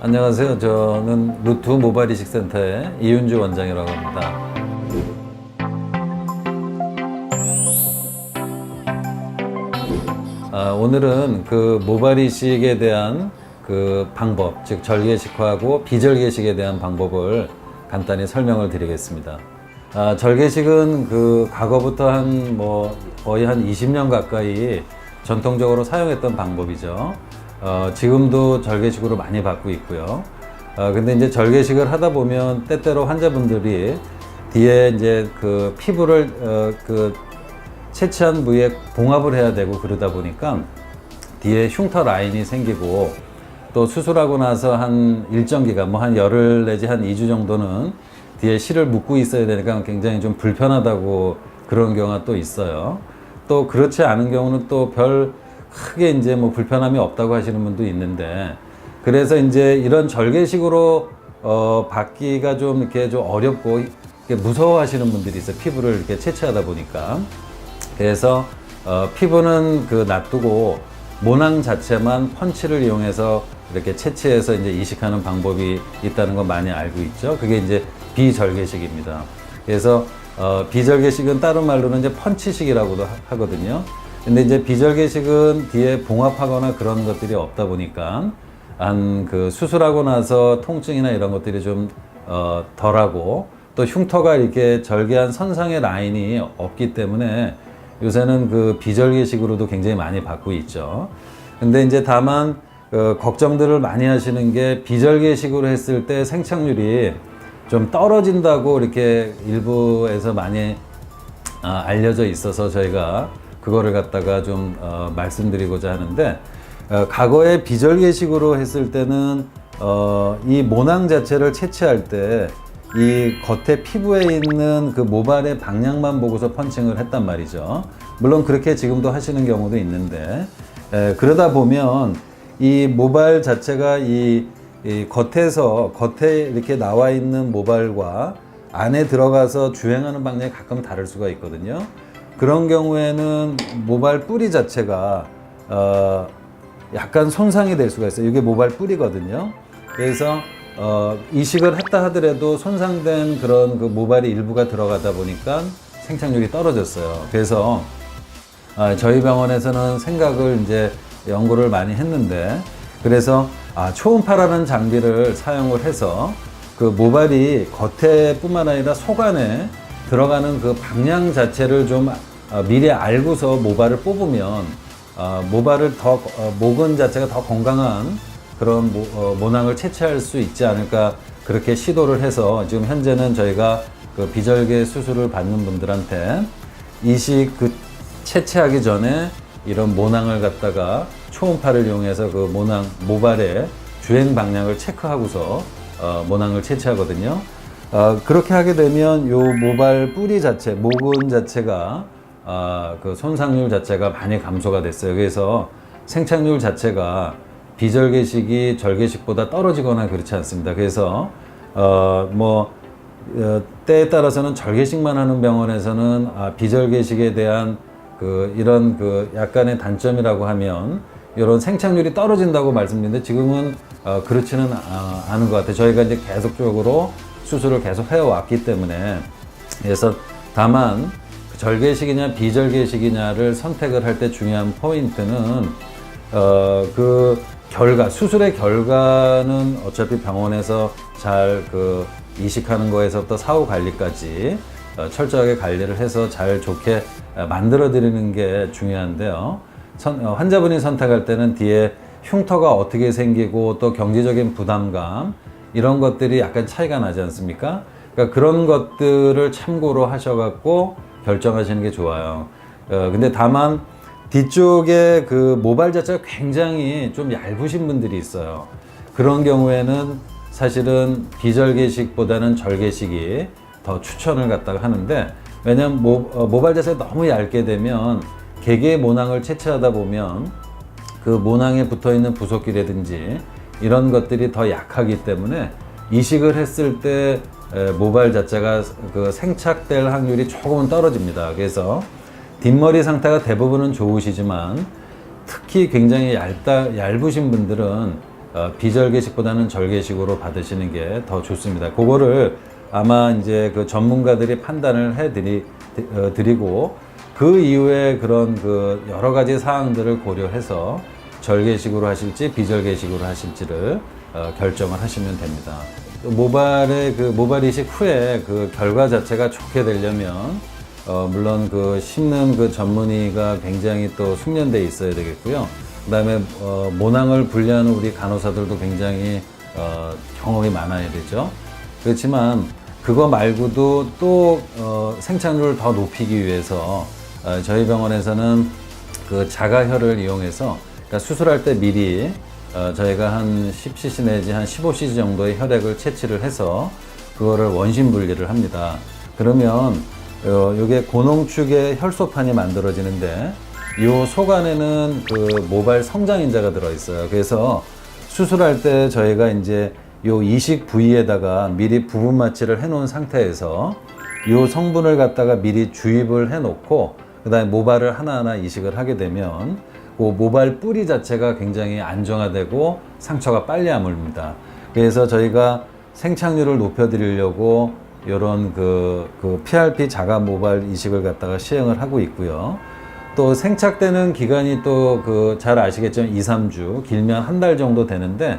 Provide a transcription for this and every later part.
안녕하세요. 저는 루트 모바일 이식 센터의 이윤주 원장이라고 합니다. 아, 오늘은 그 모바일 이식에 대한 그 방법, 즉 절개식하고 비절개식에 대한 방법을 간단히 설명을 드리겠습니다. 아, 절개식은 그 과거부터 한 뭐 거의 한 20년 가까이 전통적으로 사용했던 방법이죠. 어, 지금도 절개식으로 많이 받고 있고요. 어, 근데 이제 절개식을 하다 보면 때때로 환자분들이 뒤에 이제 그 피부를 어, 그 채취한 부위에 봉합을 해야 되고 그러다 보니까 뒤에 흉터 라인이 생기고 또 수술하고 나서 한 일정 기간 뭐 한 열흘 내지 한 2주 정도는 뒤에 실을 묶고 있어야 되니까 굉장히 좀 불편하다고 그런 경우가 또 있어요. 또 그렇지 않은 경우는 또별 크게 이제 뭐 불편함이 없다고 하시는 분도 있는데 그래서 이제 이런 절개식으로 어 받기가 좀 이렇게 좀 어렵고 무서워하시는 분들이 있어요. 피부를 이렇게 채취하다 보니까. 그래서 어, 피부는 그 놔두고 모낭 자체만 펀치를 이용해서 이렇게 채취해서 이제 이식하는 방법이 있다는 거 많이 알고 있죠. 그게 이제 비절개식입니다. 그래서 어, 비절개식은 다른 말로는 이제 펀치식이라고도 하- 하거든요. 근데 이제 비절개식은 뒤에 봉합하거나 그런 것들이 없다 보니까 한 그 수술하고 나서 통증이나 이런 것들이 좀 어, 덜하고 또 흉터가 이렇게 절개한 선상의 라인이 없기 때문에 요새는 그 비절개식으로도 굉장히 많이 받고 있죠. 근데 이제 다만 그 걱정들을 많이 하시는 게 비절개식으로 했을 때 생착률이 좀 떨어진다고 이렇게 일부에서 많이 아, 알려져 있어서 저희가 그거를 갖다가 좀 어, 말씀드리고자 하는데 어, 과거에 비절개식으로 했을 때는 어, 이 모낭 자체를 채취할 때 이 겉에 피부에 있는 그 모발의 방향만 보고서 펀칭을 했단 말이죠. 물론 그렇게 지금도 하시는 경우도 있는데 에, 그러다 보면 이 모발 자체가 이, 이 겉에서 겉에 이렇게 나와 있는 모발과 안에 들어가서 주행하는 방향이 가끔 다를 수가 있거든요. 그런 경우에는 모발 뿌리 자체가 어, 약간 손상이 될 수가 있어요. 이게 모발 뿌리거든요. 그래서 어, 이식을 했다 하더라도 손상된 그런 그 모발의 일부가 들어가다 보니까 생착률이 떨어졌어요. 그래서 아, 저희 병원에서는 생각을 이제 연구를 많이 했는데 그래서 아, 초음파라는 장비를 사용을 해서 그 모발이 겉에뿐만 아니라 속 안에 들어가는 그 방향 자체를 좀 아, 미리 알고서 모발을 뽑으면 아, 모발을 더 어, 모근 자체가 더 건강한 그런 모, 어, 모낭을 채취할 수 있지 않을까 그렇게 시도를 해서 지금 현재는 저희가 그 비절개 수술을 받는 분들한테 이식 그 채취하기 전에 이런 모낭을 갖다가 초음파를 이용해서 그 모낭 모발의 주행 방향을 체크하고서 어, 모낭을 채취하거든요. 어, 그렇게 하게 되면 요 모발 뿌리 자체, 모근 자체가 아, 그 손상률 자체가 많이 감소가 됐어요. 그래서 생착률 자체가 비절개식이 절개식보다 떨어지거나 그렇지 않습니다. 그래서 어, 뭐 어, 때에 따라서는 절개식만 하는 병원에서는 아, 비절개식에 대한 그 이런 그 약간의 단점이라고 하면 이런 생착률이 떨어진다고 말씀드렸는데 지금은 어, 그렇지는 아, 않은 것 같아요. 저희가 이제 계속적으로 수술을 계속 해왔기 때문에 그래서 다만 그 절개식이냐 비절개식이냐를 선택을 할 때 중요한 포인트는 어, 그 결과, 수술의 결과는 어차피 병원에서 잘 그 이식하는 거에서부터 사후 관리까지 어, 철저하게 관리를 해서 잘 좋게 어, 만들어 드리는 게 중요한데요. 선- 어, 환자분이 선택할 때는 뒤에 흉터가 어떻게 생기고 또 경제적인 부담감 이런 것들이 약간 차이가 나지 않습니까? 그러니까 그런 것들을 참고로 하셔갖고 결정하시는 게 좋아요. 어, 근데 다만 뒤쪽에 그 모발 자체가 굉장히 좀 얇으신 분들이 있어요. 그런 경우에는 사실은 비절개식보다는 절개식이 더 추천을 갖다가 하는데 왜냐면 모, 어, 모발 자체가 너무 얇게 되면 개개 모낭을 채취하다 보면 그 모낭에 붙어 있는 부속기라든지 이런 것들이 더 약하기 때문에 이식을 했을 때 에, 모발 자체가 그 생착될 확률이 조금은 떨어집니다. 그래서 뒷머리 상태가 대부분은 좋으시지만 특히 굉장히 얇다, 얇으신 분들은 어, 비절개식보다는 절개식으로 받으시는 게 더 좋습니다. 그거를 아마 이제 그 전문가들이 판단을 해드리 어, 드리고 그 이후에 그런 그 여러 가지 사항들을 고려해서 절개식으로 하실지 비절개식으로 하실지를 어, 결정을 하시면 됩니다. 또 모발의 그 모발 이식 후에 그 결과 자체가 좋게 되려면 어, 물론 그 심는 그 전문의가 굉장히 또 숙련돼 있어야 되겠고요. 그다음에 어, 모낭을 분리하는 우리 간호사들도 굉장히 어, 경험이 많아야 되죠. 그렇지만 그거 말고도 또 어, 생착률을 더 높이기 위해서 어, 저희 병원에서는 그 자가혈을 이용해서 그러니까 수술할 때 미리 어, 저희가 한 10cc 내지 한 15cc 정도의 혈액을 채취를 해서 그거를 원심 분리를 합니다. 그러면 어, 이게 고농축의 혈소판이 만들어지는데 이 속 안에는 그 모발 성장인자가 들어 있어요. 그래서 수술할 때 저희가 이제 요 이식 부위에다가 미리 부분 마취를 해놓은 상태에서 요 성분을 갖다가 미리 주입을 해놓고 그 다음에 모발을 하나하나 이식을 하게 되면 그 모발 뿌리 자체가 굉장히 안정화되고 상처가 빨리 아물립니다. 그래서 저희가 생착률을 높여드리려고 이런 그, 그 PRP 자가 모발 이식을 갖다가 시행을 하고 있고요. 또 생착되는 기간이 또 그 잘 아시겠지만 2, 3주, 길면 한 달 정도 되는데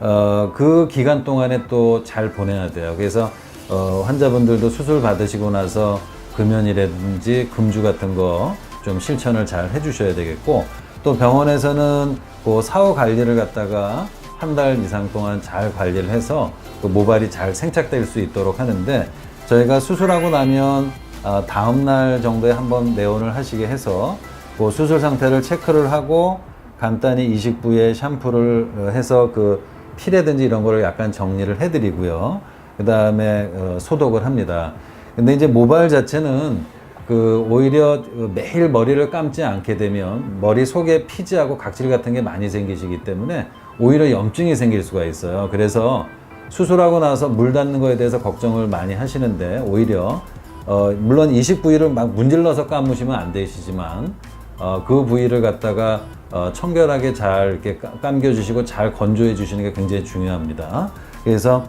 어, 그 기간 동안에 또 잘 보내야 돼요. 그래서 어, 환자분들도 수술 받으시고 나서 금연이라든지 금주 같은 거 좀 실천을 잘 해주셔야 되겠고 또 병원에서는 그 사후 관리를 갖다가 한 달 이상 동안 잘 관리를 해서 그 모발이 잘 생착될 수 있도록 하는데 저희가 수술하고 나면 아, 다음 날 정도에 한번 내원을 하시게 해서 그 수술 상태를 체크를 하고 간단히 이식 부위에 샴푸를 어, 해서 그 피라든지 이런 거를 약간 정리를 해드리고요. 그 다음에 소독을 합니다. 근데 이제 모발 자체는 그 오히려 매일 머리를 감지 않게 되면 머리 속에 피지하고 각질 같은 게 많이 생기시기 때문에 오히려 염증이 생길 수가 있어요. 그래서 수술하고 나서 물 닿는 거에 대해서 걱정을 많이 하시는데 오히려 어, 물론 이식 부위를 막 문질러서 감으시면 안 되시지만 어, 그 부위를 갖다가 어, 청결하게 잘 이렇게 까- 감겨 주시고 잘 건조해 주시는 게 굉장히 중요합니다. 그래서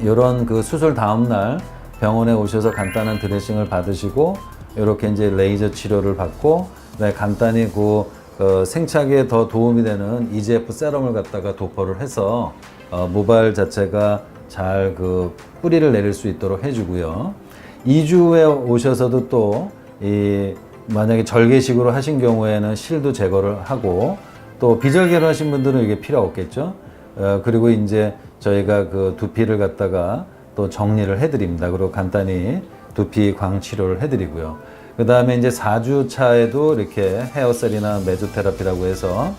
이런 그 수술 다음 날 병원에 오셔서 간단한 드레싱을 받으시고 이렇게 이제 레이저 치료를 받고 네, 간단히 그 어, 생착에 더 도움이 되는 EGF 세럼을 갖다가 도포를 해서 어, 모발 자체가 잘 그 뿌리를 내릴 수 있도록 해주고요. 2주 후에 오셔서도 또 이 만약에 절개식으로 하신 경우에는 실도 제거를 하고 또 비절개로 하신 분들은 이게 필요 없겠죠. 어, 그리고 이제 저희가 그 두피를 갖다가 또 정리를 해드립니다. 그리고 간단히 두피 광 치료를 해드리고요. 그 다음에 이제 4주 차에도 이렇게 헤어셀이나 메조테라피라고 해서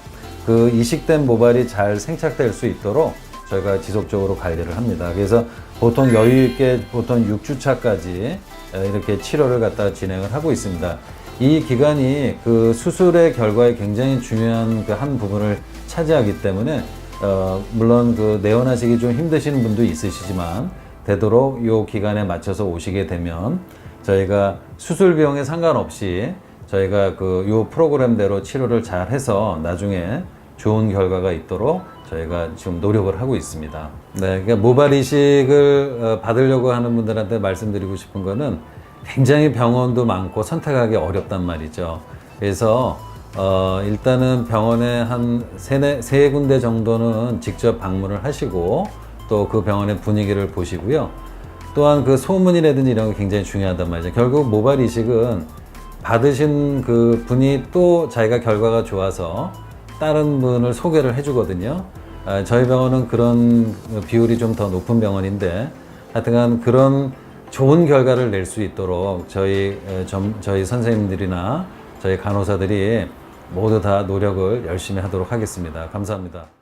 그 이식된 모발이 잘 생착될 수 있도록 저희가 지속적으로 관리를 합니다. 그래서 보통 여유 있게 보통 6주 차까지 이렇게 치료를 갖다가 진행을 하고 있습니다. 이 기간이 그 수술의 결과에 굉장히 중요한 그 한 부분을 차지하기 때문에 어, 물론 그 내원하시기 좀 힘드시는 분도 있으시지만 되도록 이 기간에 맞춰서 오시게 되면 저희가 수술 비용에 상관없이 저희가 그 요 프로그램대로 치료를 잘 해서 나중에 좋은 결과가 있도록 저희가 지금 노력을 하고 있습니다. 네, 그러니까 모발 이식을 어, 받으려고 하는 분들한테 말씀드리고 싶은 거는 굉장히 병원도 많고 선택하기 어렵단 말이죠. 그래서 어, 일단은 병원에 한 세네, 세 군데 정도는 직접 방문을 하시고 또 그 병원의 분위기를 보시고요. 또한 그 소문이라든지 이런 게 굉장히 중요하단 말이죠. 결국 모발 이식은 받으신 그 분이 또 자기가 결과가 좋아서 다른 분을 소개를 해주거든요. 아, 저희 병원은 그런 비율이 좀 더 높은 병원인데 하여튼간 그런 좋은 결과를 낼 수 있도록 저희 저희 선생님들이나 저희 간호사들이 모두 다 노력을 열심히 하도록 하겠습니다. 감사합니다.